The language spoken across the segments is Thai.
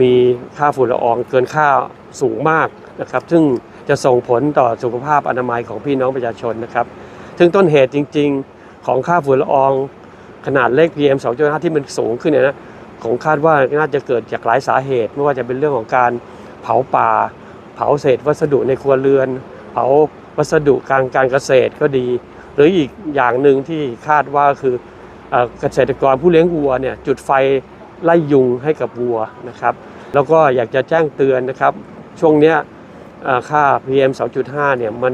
มีค่าฝุ่นละอองเกินค่าสูงมากนะครับ ซึ่งจะส่งผลต่อสุขภาพอนามัยของพี่น้องประชาชนนะครับซึ่งต้นเหตุจริง ๆ ของค่าฝุ่นละออง ขนาดเล็ก PM 2.5 ที่มันสูงขึ้นเนี่ยนะของคาดว่าน่าจะเกิดจากหลายสาเหตุ ไม่ว่าจะเป็นเรื่องของการเผาป่า เผาเศษวัสดุในครัวเรือน เผาวัสดุการการเกษตรก็ดี หรืออีกอย่างหนึ่งที่คาดว่าคือเกษตรกรผู้เลี้ยงวัวเนี่ยจุดไฟ ไล่ยุงให้กับวัวนะครับ แล้วก็อยากจะแจ้งเตือนนะครับ ช่วงเนี้ยเอ่อค่า PM 2.5เนี่ยมัน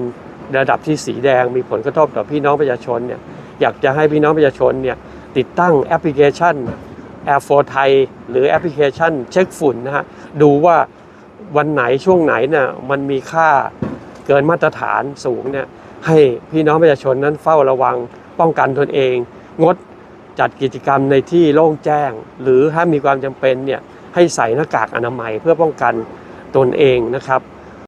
ระดับที่สีแดงมีผลกระทบต่อพี่น้องประชาชนเนี่ยอยากจะให้พี่น้องประชาชนเนี่ยติดตั้งแอปพลิเคชัน Air 4 Thai หรือแอปพลิเคชันเช็คฝุ่นนะฮะดูว่าวันไหนช่วงไหนเนี่ยมันมีค่าเกินมาตรฐานสูงเนี่ยให้พี่น้องประชาชนนั้นเฝ้าระวังป้องกันตนเอง งด จัดกิจกรรมในที่โล่งแจ้ง หรือถ้ามีความจำเป็นเนี่ยให้ใส่หน้ากากอนามัยเพื่อป้องกันตนเองนะครับ